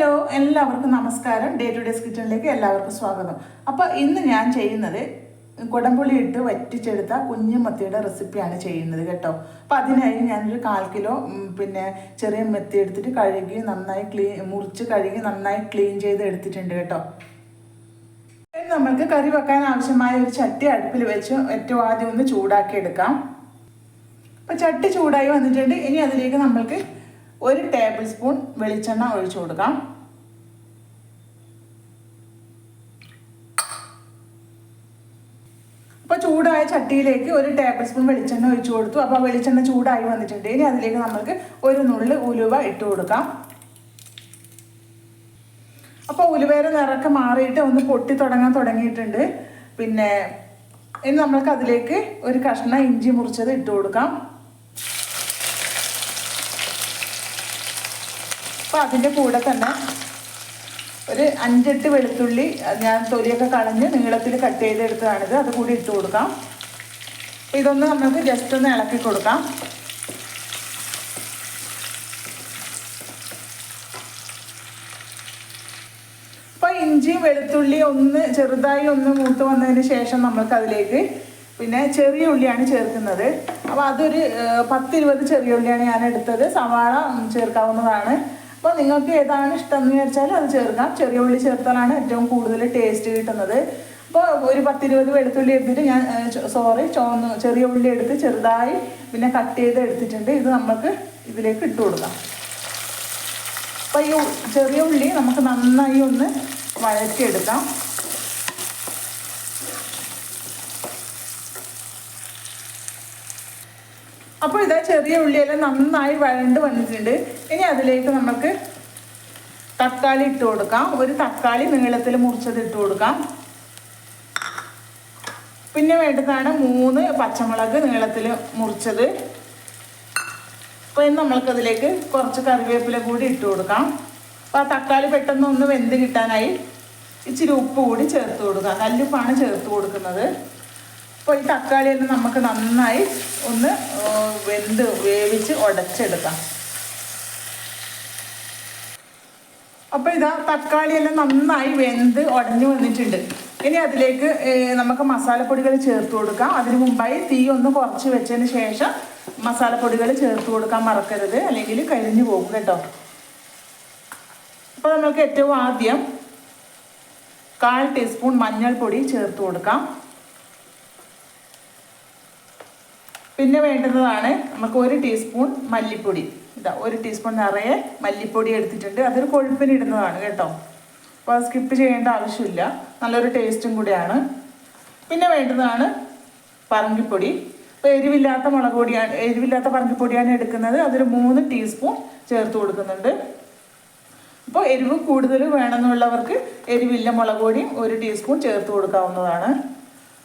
Hello എല്ലാവർക്കും നമസ്കാരം. Day to day കിച്ചണിലേക്ക് എല്ലാവർക്കും സ്വാഗതം. അപ്പോൾ ഇന്ന് ഞാൻ ചെയ്യുന്നത് കുടംപുളി ഇട്ട് വറ്റിച്ചെടുത്ത കുഞ്ഞുമത്തിയുടെ റെസിപ്പിയാണ് ചെയ്യുന്നത് കേട്ടോ. അപ്പൊ അതിനായി ഞാനൊരു കാൽ കിലോ പിന്നെ ചെറിയ മെത്തി എടുത്തിട്ട് കഴുകി നന്നായി ക്ലീൻ മുറിച്ച് കഴുകി നന്നായി ക്ലീൻ ചെയ്ത് എടുത്തിട്ടുണ്ട് കേട്ടോ. നമ്മൾക്ക് കറി വെക്കാൻ ആവശ്യമായ ഒരു ചട്ടി അടുപ്പിൽ വെച്ച് ഏറ്റവും ആദ്യം ഒന്ന് ചൂടാക്കി എടുക്കാം. അപ്പൊ ചട്ടി ചൂടായി വന്നിട്ടുണ്ട്. ഇനി അതിലേക്ക് നമ്മൾക്ക് ഒരു ടേബിൾ സ്പൂൺ വെളിച്ചെണ്ണ ഒഴിച്ചു കൊടുക്കാം. അപ്പോൾ ചൂടായ ചട്ടിയിലേക്ക് ഒരു ടേബിൾ സ്പൂൺ വെളിച്ചെണ്ണ ഒഴിച്ചു കൊടുത്തു. അപ്പോൾ വെളിച്ചെണ്ണ ചൂടായി വന്നിട്ടുണ്ട്. ഇനി അതിലേക്ക് നമ്മൾക്ക് ഒരു നുള്ളി ഉലുവ ഇട്ട് കൊടുക്കാം. അപ്പോൾ ഉലുവയുടെ നിറക്കെ മാറിയിട്ട് ഒന്ന് പൊട്ടി തുടങ്ങാൻ തുടങ്ങിയിട്ടുണ്ട്. പിന്നെ ഇനി നമ്മൾക്ക് അതിലേക്ക് ഒരു കഷ്ണം ഇഞ്ചി മുറിച്ചത് ഇട്ട് കൊടുക്കാം. അപ്പോൾ അതിന്റെ കൂടെ തന്നെ ഒരു അഞ്ചെട്ട് വെളുത്തുള്ളി ഞാൻ തൊലിയൊക്കെ കളഞ്ഞ് നീളത്തിൽ കട്ട് ചെയ്തെടുത്തതാണിത്. അത് കൂടി ഇട്ട് കൊടുക്കാം. ഇതൊന്ന് നമുക്ക് ജസ്റ്റ് ഒന്ന് ഇളക്കി കൊടുക്കാം. അപ്പോൾ ഇഞ്ചിയും വെളുത്തുള്ളി ഒന്ന് ചെറുതായി ഒന്ന് മൂത്ത് വന്നതിന് ശേഷം നമുക്ക് അതിലേക്ക് പിന്നെ ചെറിയ ഉള്ളിയാണ് ചേർക്കുന്നത്. അപ്പോൾ അതൊരു പത്തിരുപത് ചെറിയ ഉള്ളിയാണ് ഞാൻ എടുത്തത്. സവാള ചേർക്കാവുന്നതാണ്. അപ്പോൾ നിങ്ങൾക്ക് ഏതാണ് ഇഷ്ടം എന്ന് വിചാരിച്ചാൽ അത് ചേർക്കാം. ചെറിയ ഉള്ളി ചേർത്താലാണ് ഏറ്റവും കൂടുതൽ ടേസ്റ്റ് കിട്ടുന്നത്. അപ്പോൾ ഒരു പത്തിരുപത് വെളുത്തുള്ളി എടുത്തിട്ട് ഞാൻ സോറി ചോന്ന് ചെറിയ ഉള്ളി എടുത്ത് ചെറുതായി പിന്നെ കട്ട് ചെയ്ത് എടുത്തിട്ടുണ്ട്. ഇത് നമുക്ക് ഇതിലേക്ക് ഇട്ട് കൊടുക്കാം. അപ്പോൾ ഈ ചെറിയ ഉള്ളി നമുക്ക് നന്നായി ഒന്ന് വഴറ്റിയെടുക്കാം. അപ്പോൾ ഇതാ ചെറിയ ഉള്ളിയെല്ലാം നന്നായി വഴണ്ട് വന്നിട്ടുണ്ട്. ഇനി അതിലേക്ക് നമുക്ക് തക്കാളി ഇട്ട് കൊടുക്കാം. ഒരു തക്കാളി നീളത്തിൽ മുറിച്ചത് ഇട്ട് കൊടുക്കാം. പിന്നെ വേണ്ടതാണ് മൂന്ന് പച്ചമുളക് നീളത്തിൽ മുറിച്ചത്. അപ്പോൾ ഇനി നമ്മൾക്കതിലേക്ക് കുറച്ച് കറിവേപ്പില കൂടി ഇട്ട് കൊടുക്കാം. അപ്പോൾ ആ തക്കാളി പെട്ടെന്ന് ഒന്ന് വെന്ത് കിട്ടാനായി ഇച്ചിരി ഉപ്പ് കൂടി ചേർത്ത് കൊടുക്കാം. കല്ലുപ്പാണ് ചേർത്ത് കൊടുക്കുന്നത്. അപ്പോൾ ഈ തക്കാളിയെല്ലാം നമുക്ക് നന്നായി ഒന്ന് വെന്ത് വേവിച്ച് ഉടച്ചെടുക്കാം അപ്പോൾ ഇതാ തക്കാളിയെല്ലാം നന്നായി വെന്ത് ഉടഞ്ഞു വന്നിട്ടുണ്ട്. ഇനി അതിലേക്ക് നമുക്ക് മസാലപ്പൊടികൾ ചേർത്ത് കൊടുക്കാം. അതിന് മുമ്പായി തീ ഒന്ന് കുറച്ച് വെച്ചതിന് ശേഷം മസാലപ്പൊടികൾ ചേർത്ത് കൊടുക്കാൻ മറക്കരുത്. അല്ലെങ്കിൽ കരിഞ്ഞു പോകും കേട്ടോ. അപ്പോൾ നമുക്ക് ഏറ്റവും ആദ്യം കാൽ ടീസ്പൂൺ മഞ്ഞൾപ്പൊടി ചേർത്ത് കൊടുക്കാം. പിന്നെ വേണ്ടുന്നതാണ് നമുക്ക് ഒരു ടീസ്പൂൺ മല്ലിപ്പൊടി. ഇതാ ഒരു ടീസ്പൂൺ നിറയെ മല്ലിപ്പൊടി എടുത്തിട്ടുണ്ട്. അതൊരു കൊഴുപ്പിന് ഇടുന്നതാണ് കേട്ടോ. അപ്പോൾ അത് സ്കിപ്പ് ചെയ്യേണ്ട ആവശ്യമില്ല. നല്ലൊരു ടേസ്റ്റും കൂടിയാണ്. പിന്നെ വേണ്ടുന്നതാണ് പറങ്കിപ്പൊടി. ഇപ്പോൾ എരിവില്ലാത്ത മുളക് പൊടിയാണ് എരിവില്ലാത്ത പറങ്കിപ്പൊടിയാണ് എടുക്കുന്നത്. അതൊരു മൂന്ന് ടീസ്പൂൺ ചേർത്ത് കൊടുക്കുന്നുണ്ട്. അപ്പോൾ എരിവ് കൂടുതൽ വേണമെന്നുള്ളവർക്ക് എരിവില്ല മുളക് പൊടിയും ഒരു ടീസ്പൂൺ ചേർത്ത് കൊടുക്കാവുന്നതാണ്.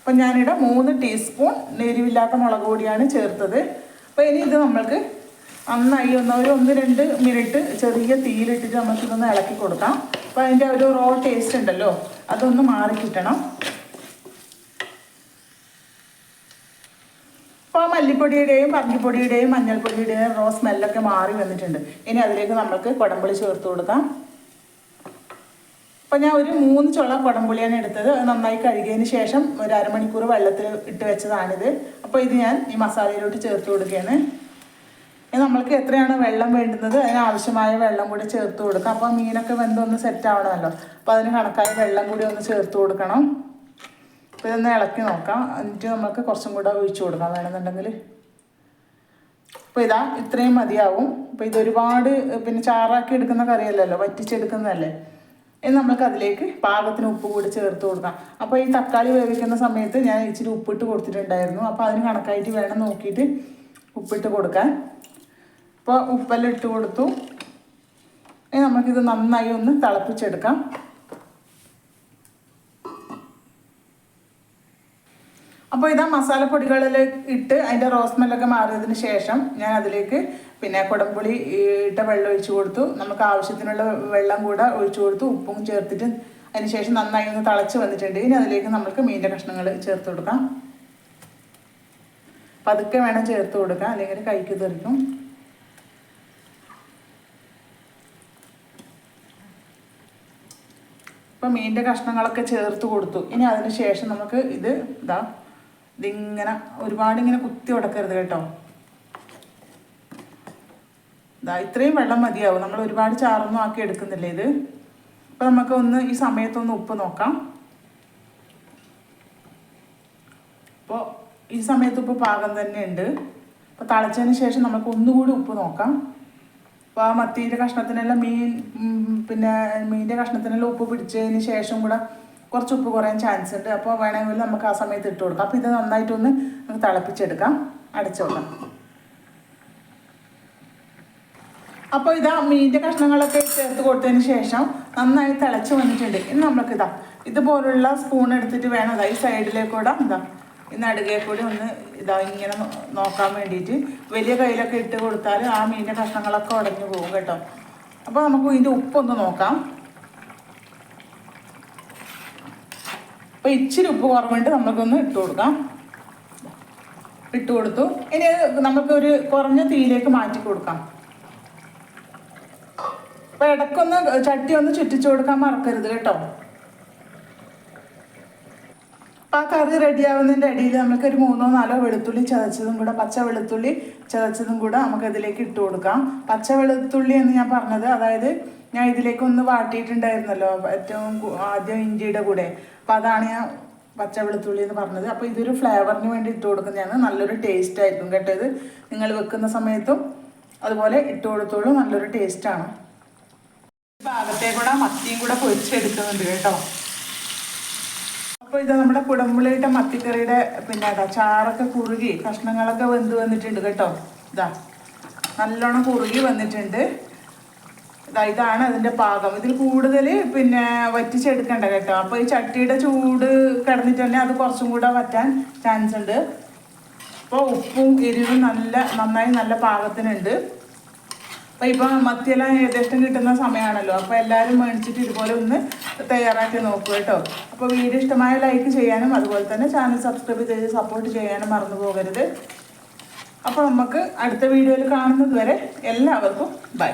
അപ്പം ഞാനിവിടെ മൂന്ന് ടീസ്പൂൺ എരിവില്ലാത്ത മുളക് പൊടിയാണ് ചേർത്തത്. അപ്പോൾ ഇനി ഇത് നമ്മൾക്ക് നന്നായി ഒന്ന് ഒരു ഒന്ന് രണ്ട് മിനിറ്റ് ചെറിയ തീയിലിട്ടിട്ട് നമുക്കിതൊന്ന് ഇളക്കി കൊടുക്കാം. അപ്പോൾ അതിന്റെ ഒരു റോ ടേസ്റ്റ് ഉണ്ടല്ലോ അതൊന്ന് മാറി കിട്ടണം. അപ്പോൾ മല്ലിപ്പൊടിയുടെയും പറഞ്ഞിപ്പൊടിയുടെയും മഞ്ഞൾപ്പൊടിയുടെയും റോ സ്മെല്ലൊക്കെ മാറി വന്നിട്ടുണ്ട്. ഇനി അതിലേക്ക് നമുക്ക് കുടമ്പളി ചേർത്ത് കൊടുക്കാം. അപ്പോൾ ഞാൻ ഒരു മൂന്ന് ചുള കുടംപുളിയാണ് എടുത്തത്. അത് നന്നായി കഴുകിയതിന് ശേഷം ഒരു അരമണിക്കൂർ വെള്ളത്തിൽ ഇട്ട് വെച്ചതാണിത്. അപ്പോൾ ഇത് ഞാൻ ഈ മസാലയിലോട്ട് ചേർത്ത് കൊടുക്കുകയാണ്. നമ്മൾക്ക് എത്രയാണ് വെള്ളം വേണ്ടുന്നത്? അതിനാവശ്യമായ വെള്ളം കൂടി ചേർത്ത് കൊടുക്കുക അപ്പോൾ മീനൊക്കെ വെന്തൊന്ന് സെറ്റ് ആവണമല്ലോ. അപ്പോൾ അതിന് കണക്കായ വെള്ളം കൂടി ഒന്ന് ചേർത്ത് കൊടുക്കണം. അപ്പോൾ ഇതൊന്ന് ഇളക്കി നോക്കാം. എന്നിട്ട് നമുക്ക് കുറച്ചും കൂടെ ഒഴിച്ചു കൊടുക്കാം വേണമെന്നുണ്ടെങ്കിൽ. അപ്പോൾ ഇതാ ഇത്രയും മതിയാവും. അപ്പോൾ ഇതൊരുപാട് പിന്നെ ചാറാക്കി എടുക്കുന്ന കറിയല്ലല്ലോ? വറ്റിച്ചെടുക്കുന്നതല്ലേ? ഇനി നമുക്ക് അതിലേക്ക് പാകത്തിന് ഉപ്പ് കൂടി ചേർത്ത് കൊടുക്കാം. അപ്പോൾ ഈ തക്കാളി വേവിക്കുന്ന സമയത്ത് ഞാൻ ഇച്ചിരി ഉപ്പിട്ട് കൊടുത്തിട്ടുണ്ടായിരുന്നു. അപ്പോൾ അതിന് കണക്കായിട്ട് വേണം നോക്കിയിട്ട് ഉപ്പിട്ട് കൊടുക്കാൻ. അപ്പോൾ ഉപ്പെല്ലാം ഇട്ട് കൊടുത്തു. ഇനി നമുക്കിത് നന്നായി ഒന്ന് തിളപ്പിച്ചെടുക്കാം. അപ്പോൾ ഇതാ മസാലപ്പൊടികളിൽ ഇട്ട് അതിന്റെ റോസ്മെല്ലൊക്കെ മാറിയതിന് ശേഷം ഞാൻ അതിലേക്ക് പിന്നെ കുടംപുളി ഇട്ട വെള്ളം ഒഴിച്ചു കൊടുത്തു. നമുക്ക് ആവശ്യത്തിനുള്ള വെള്ളം കൂടെ ഒഴിച്ചു കൊടുത്തു. ഉപ്പും ചേർത്തിട്ട് അതിന് ശേഷം നന്നായി ഒന്ന് തിളച്ച് വന്നിട്ടുണ്ട്. ഇനി അതിലേക്ക് നമുക്ക് മീന്റെ കഷ്ണങ്ങൾ ചേർത്ത് കൊടുക്കാം. പതുക്കെ വേണം ചേർത്ത് കൊടുക്കാം അല്ലെങ്കിൽ കൈക്ക് തെറിക്കും. ഇപ്പം മീനിന്റെ കഷ്ണങ്ങളൊക്കെ ചേർത്ത് കൊടുത്തു. ഇനി അതിന് ശേഷം നമുക്ക് ഇത് ഇതാ ഇതിങ്ങനെ ഒരുപാട് ഇങ്ങനെ കുത്തി ഉടക്കരുത് കേട്ടോ. ഇതാ ഇത്രയും വെള്ളം മതിയാവും. നമ്മൾ ഒരുപാട് ചാറൊന്നും ആക്കി എടുക്കുന്നില്ല ഇത്? അപ്പം നമുക്ക് ഒന്ന് ഈ സമയത്തൊന്ന് ഉപ്പ് നോക്കാം. അപ്പോൾ ഈ സമയത്ത് ഉപ്പ് പാകം തന്നെ ഉണ്ട് അപ്പോൾ തളച്ചതിന് ശേഷം നമുക്ക് ഒന്നുകൂടി ഉപ്പ് നോക്കാം. അപ്പോൾ ആ മത്തിയുടെ കഷ്ണത്തിനെല്ലാം മീൻ പിന്നെ മീനിന്റെ കഷ്ണത്തിനെല്ലാം ഉപ്പ് പിടിച്ചതിന് ശേഷം കൂടെ കുറച്ച് ഉപ്പ് കുറയാൻ ചാൻസ് ഉണ്ട്. അപ്പോൾ വേണമെങ്കിൽ നമുക്ക് ആ സമയത്ത് ഇട്ട് കൊടുക്കാം. അപ്പോൾ ഇത് നന്നായിട്ടൊന്ന് നമുക്ക് തിളപ്പിച്ചെടുക്കാം. അടച്ചോളാം അപ്പോൾ ഇതാ മീന്റെ കഷ്ണങ്ങളൊക്കെ ചേർത്ത് കൊടുത്തതിന് ശേഷം നന്നായി തിളച്ച് വന്നിട്ടുണ്ട്. ഇനി നമുക്കിതാ ഇതുപോലുള്ള സ്പൂൺ എടുത്തിട്ട് വേണം. ഇതാ ഈ സൈഡിലേക്കൂടെ ഇതാ ഈ നടുകെ കൂടി ഒന്ന് ഇതാ ഇങ്ങനെ നോക്കാൻ വേണ്ടിയിട്ട് വലിയ കയ്യിലൊക്കെ ഇട്ട് കൊടുത്താൽ ആ മീനിന്റെ കഷ്ണങ്ങളൊക്കെ ഉടഞ്ഞു പോകും കേട്ടോ. അപ്പോൾ നമുക്ക് ഇതിന്റെ ഉപ്പൊന്ന് നോക്കാം. അപ്പോൾ ഇച്ചിരി ഉപ്പ് കുറവുണ്ട് നമുക്കൊന്ന് ഇട്ട് കൊടുക്കാം. ഇട്ട് കൊടുത്തു. ഇനി നമുക്ക് ഒരു കുറഞ്ഞ തീയിലേക്ക് മാറ്റി കൊടുക്കാം. അപ്പൊ ഇടയ്ക്കൊന്ന് ചട്ടി ഒന്ന് ചുറ്റിച്ചു കൊടുക്കാൻ മറക്കരുത് കേട്ടോ. അപ്പൊ ആ കറി റെഡിയാവുന്നതിന്റെ ഇടയിൽ നമുക്കൊരു മൂന്നോ നാലോ വെളുത്തുള്ളി ചതച്ചതും കൂടെ പച്ച വെളുത്തുള്ളി ചതച്ചതും കൂടെ നമുക്ക് ഇതിലേക്ക് ഇട്ട് കൊടുക്കാം. പച്ച വെളുത്തുള്ളി എന്ന് ഞാൻ പറഞ്ഞത് അതായത് ഞാൻ ഇതിലേക്ക് ഒന്ന് വാട്ടിയിട്ടുണ്ടായിരുന്നല്ലോ ഏറ്റവും ആദ്യം ഇഞ്ചിയുടെ കൂടെ. അപ്പം അതാണ് ഞാൻ പച്ച വെളുത്തുള്ളി എന്ന് പറഞ്ഞത്. അപ്പോൾ ഇതൊരു ഫ്ലേവറിന് വേണ്ടി ഇട്ട് കൊടുക്കുന്നതാണ്. നല്ലൊരു ടേസ്റ്റ് ആയിരിക്കും കേട്ടോ ഇത്. നിങ്ങൾ വെക്കുന്ന സമയത്തും അതുപോലെ ഇട്ട് കൊടുത്തോളൂ നല്ലൊരു ടേസ്റ്റാണ് കൂടെ മത്തിയും കൂടെ പൊരിച്ചെടുക്കുന്നുണ്ട് കേട്ടോ. അപ്പോൾ ഇത് നമ്മുടെ കുടമ്പുളിയിട്ട മത്തിക്കറിയുടെ പിന്നെ അതാ ചാറൊക്കെ കുറുകി കഷ്ണങ്ങളൊക്കെ വെന്ത് വന്നിട്ടുണ്ട് കേട്ടോ. ഇതാ നല്ലോണം കുറുകി വന്നിട്ടുണ്ട്. ഇതാണ് അതിന്റെ പാകം. ഇതിൽ കൂടുതൽ പിന്നെ വറ്റിച്ചെടുക്കണ്ട കേട്ടോ. അപ്പോൾ ഈ ചട്ടിയുടെ ചൂട് കിടന്നിട്ട് തന്നെ അത് കുറച്ചും കൂടെ വറ്റാൻ ചാൻസ് ഉണ്ട്. അപ്പോൾ ഉപ്പും എരിവും നല്ല നന്നായി നല്ല പാകത്തിനുണ്ട്. അപ്പോൾ ഇപ്പോൾ മത്തിയെല്ലാം ഏകദേശം കിട്ടുന്ന സമയമാണല്ലോ അപ്പോൾ എല്ലാവരും മേടിച്ചിട്ട് ഇതുപോലെ ഒന്ന് തയ്യാറാക്കി നോക്കൂ കേട്ടോ. അപ്പോൾ വീഡിയോ ഇഷ്ടമായ ലൈക്ക് ചെയ്യാനും അതുപോലെ തന്നെ ചാനൽ സബ്സ്ക്രൈബ് ചെയ്ത് സപ്പോർട്ട് ചെയ്യാനും മറന്നു പോകരുത്. അപ്പോൾ നമുക്ക് അടുത്ത വീഡിയോയിൽ കാണുന്നത് വരെ എല്ലാവർക്കും ബൈ